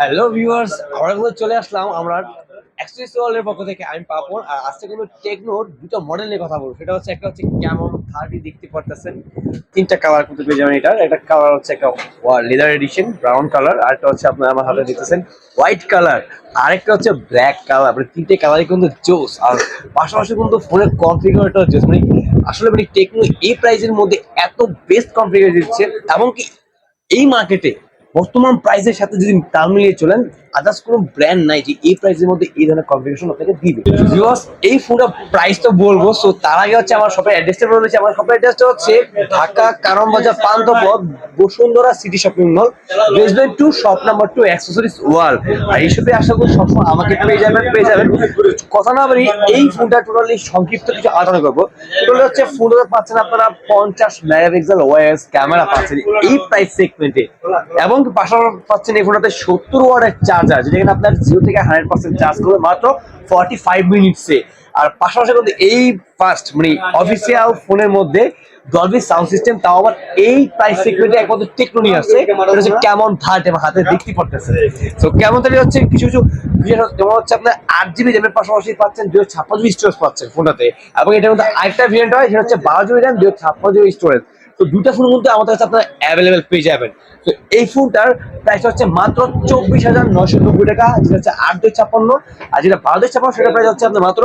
Hello viewers আমরা কিন্তু চলে আসলাম আমরা অ্যাক্সেস ওয়ালের পক্ষ থেকে। আমি পাপন, আর আজকে কিন্তু টেকনোর দুটো মডেল নিয়ে কথা বলব। সেটা হচ্ছে একটা হচ্ছে কেমন থার্টি দেখতে পারতেছেন। তিনটা কালার কিন্তু পেয়ে যাবেন এটার। একটা কালার হচ্ছে একটা লেদার এডিশন ব্রাউন কালার আর একটা হচ্ছে আপনার আমার হাতে দেখতেছেন হোয়াইট কালার আরেকটা হচ্ছে ব্ল্যাক কালার মানে তিনটে কালারই কিন্তু জোস। আর পাশাপাশি কিন্তু ফোনের কনফিগারটা জোস। মানে আসলে মানে টেকনো এই প্রাইসের মধ্যে এত বেস্ট কনফিগার দিচ্ছে। এমনকি এই মার্কেটে বর্তমান প্রাইসের সাথে যদি তাল মিলিয়ে চলেন আদার্স কোনো ব্র্যান্ড নাই যে এই প্রাইসের মধ্যে এই ধরনের কনফিগারেশন আপনাকে দিবে। ভিউয়ার্স এই ফোনটা প্রাইস তো বলব সো তার আগে হচ্ছে আমার শপের অ্যাড্রেসটা বলে দিচ্ছি। আমার শপের অ্যাড্রেসটা হচ্ছে Dhaka Karwan Bazar Panthapath Bashundhara city shopping mall basement two shop number two accessories wall আর এই শপে আশা করি সবসময় আমাকে পেয়ে যাবেন পেয়ে যাবেন। কথা না বলি এই ফোনটা টোটালি সংক্ষিপ্ত কিছু আলোচনা করব। টোটালি হচ্ছে ফোনটা পাচ্ছেন আপনারা পঞ্চাশ মেগাপিক্সেল ওয়াইএস ক্যামেরা পাচ্ছেন এই প্রাইস সেগমেন্টে এবং পাশাপাশি পাচ্ছেন এই ফোনটাতে সত্তর ওয়ার্ডের চার্জার যেটা কিনা আপনার জিরো থেকে হান্ড্রেড পার্সেন্ট চার্জ করবে মাত্র ফর্টি ফাইভ মিনিটসে আর পাশাপাশি কিন্তু এই ফার্স্ট মানে অফিসিয়াল ফোনের মধ্যে সাউন্ড সিস্টেম তাও আবার এই প্রাইস সেগমেন্টে একমাত্র টেকনো আসছে। হচ্ছে কেমন থার্ড এবং হাতে দেখতে পড়তেছে তো কেমন থার্ড হচ্ছে কিছু কিছু যেমন হচ্ছে আপনার আট জিবি র্যামের পাশাপাশি পাচ্ছেন দুই ছাপ্পান্ন জিবি স্টোরেজ পাচ্ছেন ফোনটাতে এবং এটার মধ্যে আরেকটা ভেরিয়েন্ট হয়, সেটা হচ্ছে বারো জিবি র্যাম দুই ছাপ্পান্ন জিবি স্টোরেজ তো দুটা ফোনের মধ্যে আমাদের কাছে আপনার অ্যাভেলেবেল পেয়ে যাবেন। তো এই ফোনটার প্রাইস হচ্ছে মাত্র চব্বিশ হাজার নশো নব্বই টাকা, যেটা হচ্ছে আট দুই ছাপ্পান্ন, আর যেটা বারো দুই ছাপ্পান্ন সেটা প্রাইস হচ্ছে আপনার মাত্র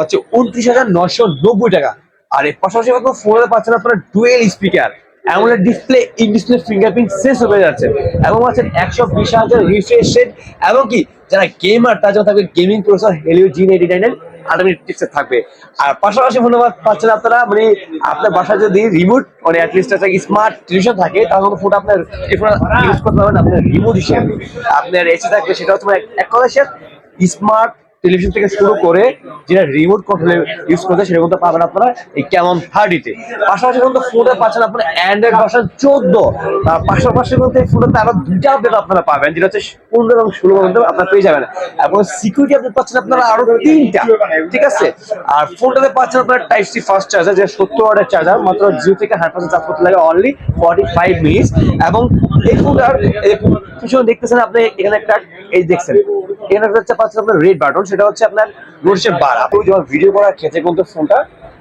হচ্ছে উনত্রিশ হাজার নশো নব্বই টাকা। আর এর পাশাপাশি আপনার ফোনে পাচ্ছেন আপনার dual speaker AMOLED display in display fingerprint sense হয়ে যাচ্ছে। এবং আছেন একশো বিশ হাজার রিফ্রেশ রেট এবং কি, যারা গেমার তার থাকবে gaming processor Helio G eighty নাইনের আলটিমেট টিপসে থাকবে। আর পাশাপাশি ধন্যবাদ পাচ্ছেন আপনারা মানে আপনার বাসায় যদি রিমোট মানে অ্যাটলিস্ট একটা স্মার্ট টেলিভিশন থাকে, তাহলে ফোন আপনার ইউজ করতে পারবেন আপনার রিমোট হিসেবে। আপনার এসে থাকবে, সেটা হচ্ছে মানে এক কথা স্মার্ট টেলিভিশন থেকে শুরু করে যেটা রিমোট কন্ট্রোলে ইউজ করতে সেটা কিন্তু পাবেন আপনারা এই কেমন থার্টিতে পাশাপাশি কিন্তু ফোনে পাচ্ছেন আপনার অ্যান্ড্রয়েড ভার্সন চোদ্দ। তার পাশাপাশি কিন্তু এই ফোনটাতে আরও দুইটা আপডেট আপনারা পাবেন, যেটা হচ্ছে পনেরো এবং ষোলো মধ্যে আপনারা পেয়ে যাবেন। এবং সিকিউরিটি আপডেট পাচ্ছেন আপনারা আরও তিনটা, ঠিক আছে? আর ফোনটাতে পাচ্ছেন আপনার টাইপ সি ফাস্ট চার্জার যে সত্তর ওয়াটের চার্জার মাত্র জিরো থেকে হান্ড্রেড পার্সেন্ট চার্জ করতে লাগে অনলি ফর্টি ফাইভ মিনিটস এবং এই ফোনটার পিছনে দেখতেছেন আপনি? এখানে একটা, এই দেখছেন, এখানে একটা হচ্ছে আপনার রেড বাটন সেটা হচ্ছে আপনার নোটিশের বার আপনি যখন ভিডিও করার ক্ষেত্রে কিন্তু ফোনটা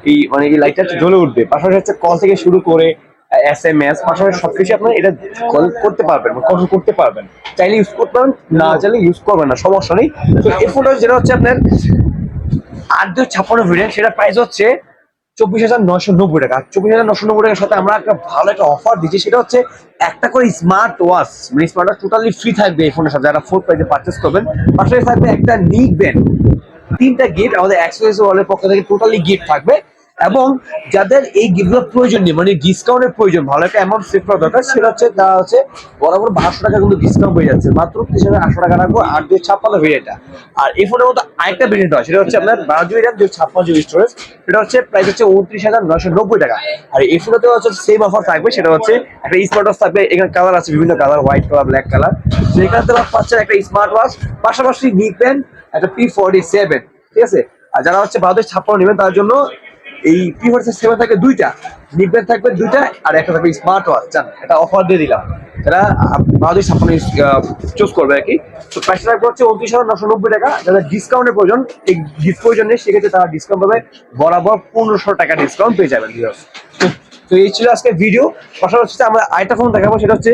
এই মানে এই লাইটটা জ্বলে উঠবে। পাশাপাশি হচ্ছে কল থেকে শুরু করে এস এম এস পাশাপাশি সবকিছু আপনার এটা কল করতে পারবেন কন্ট্রোল করতে পারবেন। চাইলে ইউজ করতে পারবেন না চাইলে ইউজ করবেন না, সমস্যা নেই। তো এই ফোনটা যেটা হচ্ছে আপনার আট দুই ছাপ্পান্ন ভেরিয়েন্ট সেটা প্রাইস হচ্ছে চব্বিশ হাজার নশো নব্বই টাকা। চব্বিশ হাজার নশো নব্বই টাকার সাথে আমরা একটা ভালো একটা অফার দিচ্ছি, সেটা হচ্ছে একটা করে স্মার্ট ওয়াচ মানে স্মার্ট ওয়াচ টোটালি ফ্রি থাকবে এই ফোনের সাথে, যারা ফোর প্রাইসে পারচেস করবেন। পাশাপাশি থাকবে একটা নিক তিনটা গিফট আমাদের এক্সপ্রেস ওয়ালের পক্ষ থেকে টোটালি গিফট থাকবে। এবং যাদের এই গিফটগুলো প্রয়োজন নেই মানে ডিসকাউন্টের প্রয়োজন, ভালো একটা অ্যামাউন্ট সেভ করা দরকার, সেটা হচ্ছে তা হচ্ছে বরাবর বারোশো টাকা কিন্তু ডিসকাউন্ট হয়ে যাচ্ছে। মাত্র তিরিশ হাজার আটশো টাকা রাখব, আট দুই ছাপ্পান্ন ভেরিয়েন্টটা আর এই ফোনের মধ্যে আরেকটা ভেরিয়েন্ট হয় সেটা হচ্ছে আপনার বারো জিবি র্যাম ছাপ্পান্ন জিবি স্টোরেজ সেটা হচ্ছে প্রাইস হচ্ছে উনত্রিশ হাজার নশো নব্বই টাকা। আর এই ফোনটাতে হচ্ছে সেম অফার থাকবে, সেটা হচ্ছে একটা স্মার্ট ওয়াচ থাকবে, এখানে কালার আছে বিভিন্ন colour white colour black colour সেখানে তো পাচ্ছেন একটা স্মার্ট ওয়াচ পাশাপাশি নিবেন একটা পি ফোর্টি সেভেন ঠিক আছে? আর যারা হচ্ছে বারোদের ছাপ্পান্ন নেবেন তার জন্য এই পি ফোর্টি সেভেন থাকবে দুইটা। নিকবেন থাকবে দুইটা আর একটা থাকবে স্মার্ট ওয়াচ জান, এটা অফার দিয়ে দিলাম। যারা বারোদের ছাপ্পান্ন চুজ করবে আর কি। তো প্রাইসটা থাকবে হচ্ছে উনত্রিশ হাজার নশো নব্বই টাকা। যাদের ডিসকাউন্টের প্রয়োজন, এই প্রয়োজন নেই, সেক্ষেত্রে তারা ডিসকাউন্ট পাবে। বরাবর পনেরোশো টাকা ডিসকাউন্ট পেয়ে যাবেন। তো এই ছিল আজকে ভিডিও পাশাপাশি আমরা আরেকটা ফোন দেখাবো, সেটা হচ্ছে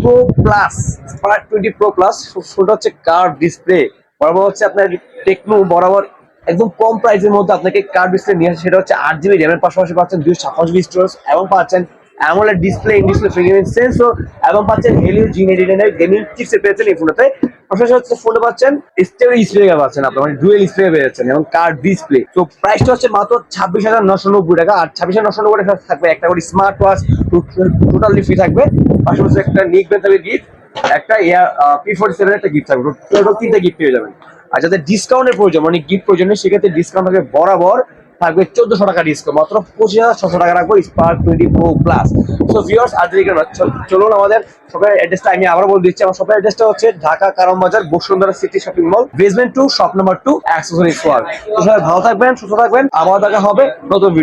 pro plus spark twenty pro plus সেটা হচ্ছে কার ডিসপ্লে বরাবর হচ্ছে আপনার টেকনো বরাবর একদম কম প্রাইসের মধ্যে আপনাকে কার ডিসপ্লে নিয়ে আসে, সেটা হচ্ছে আট জিবি র্যামের পাশাপাশি পাচ্ছেন দুই ছাপ্পান্ন জিবি স্টোরেজ এবং পাচ্ছেন AMOLED display in display fingerprint sensor এবং পাচ্ছেন হেলিও জি এইটি নাইনের গেমিং চিপসে পেয়েছেন এই ফোনটাতে পাশাপাশি হচ্ছে ফোনে পাচ্ছেন স্টেবল স্পিকার পাচ্ছেন আপনার মানে ডুয়েল স্পিকার পেয়ে যাচ্ছেন এবং কার ডিসপ্লে তো প্রাইসটা হচ্ছে মাত্র ছাব্বিশ হাজার নশো নব্বই টাকা, আর ছাব্বিশ হাজার নশো নব্বই টাকা থাকবে একটা করে স্মার্ট ওয়াচ টোটালি ফ্রি থাকবে। পাশাপাশি একটা নিক থাকবে গিফট একটা এয়ার পি ফোর্টি সেভেন একটা গিফট থাকবে, টোটাল তিনটা গিফট পেয়ে যাবেন। আর যাদের ডিসকাউন্টের প্রয়োজন মানে গিফট প্রয়োজন সেক্ষেত্রে ডিসকাউন্ট থাকবে বরাবর থাকবে চোদ্দশো টাকা ডিসকাউন্ট মাত্র পঁচিশ হাজার ছশো টাকা রাখব spark twenty pro plus so viewers আজকে চলুন আমাদের শপের অ্যাড্রেসটা আমি আবার বলে দিচ্ছি। আমার শপের অ্যাড্রেসটা হচ্ছে Dhaka Karwan Bazar, Bashundhara city shopping mall basement two shop number two accessories square তো সবাই ভালো থাকবেন, সুস্থ থাকবেন। আবার দেখা হবে নতুন